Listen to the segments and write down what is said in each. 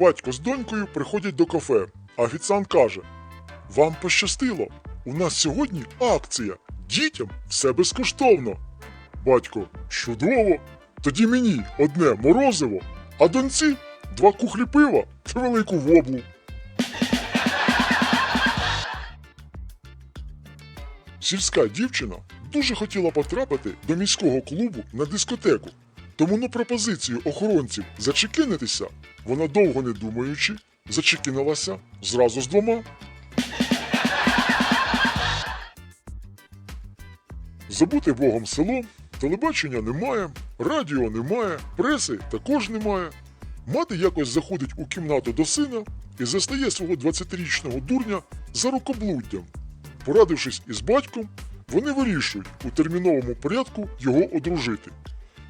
Батько з донькою приходять до кафе, офіціант каже: Вам пощастило, у нас сьогодні акція. Дітям все безкоштовно. Батько, чудово. Тоді мені одне морозиво, а доньці два кухлі пива та велику воблу. Сільська дівчина дуже хотіла потрапити до міського клубу на дискотеку. Тому на пропозицію охоронців зачекинитися, вона довго не думаючи, зачекинилася зразу з двома. Забути Богом село, телебачення немає, радіо немає, преси також немає. Мати якось заходить у кімнату до сина і застає свого 20-річного дурня за рукоблуддям. Порадившись із батьком, вони вирішують у терміновому порядку його одружити.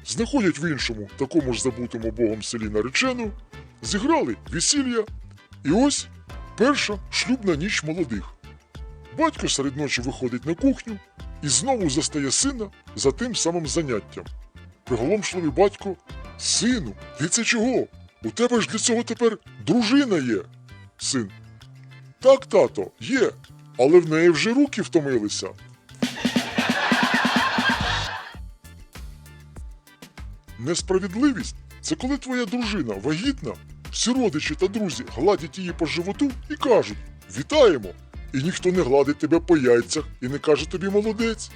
Знаходять в іншому, такому ж забутому Богом селі наречену, зіграли весілля, і ось перша шлюбна ніч молодих. Батько серед ночі виходить на кухню і знову застає сина за тим самим заняттям. Приголомшливий батько, сину, ти це чого? У тебе ж для цього тепер дружина є. Син. Так, тато, є, але в неї вже руки втомилися. Несправедливість це коли твоя дружина вагітна, всі родичі та друзі гладять її по животу і кажуть Вітаємо! І ніхто не гладить тебе по яйцях і не каже тобі молодець.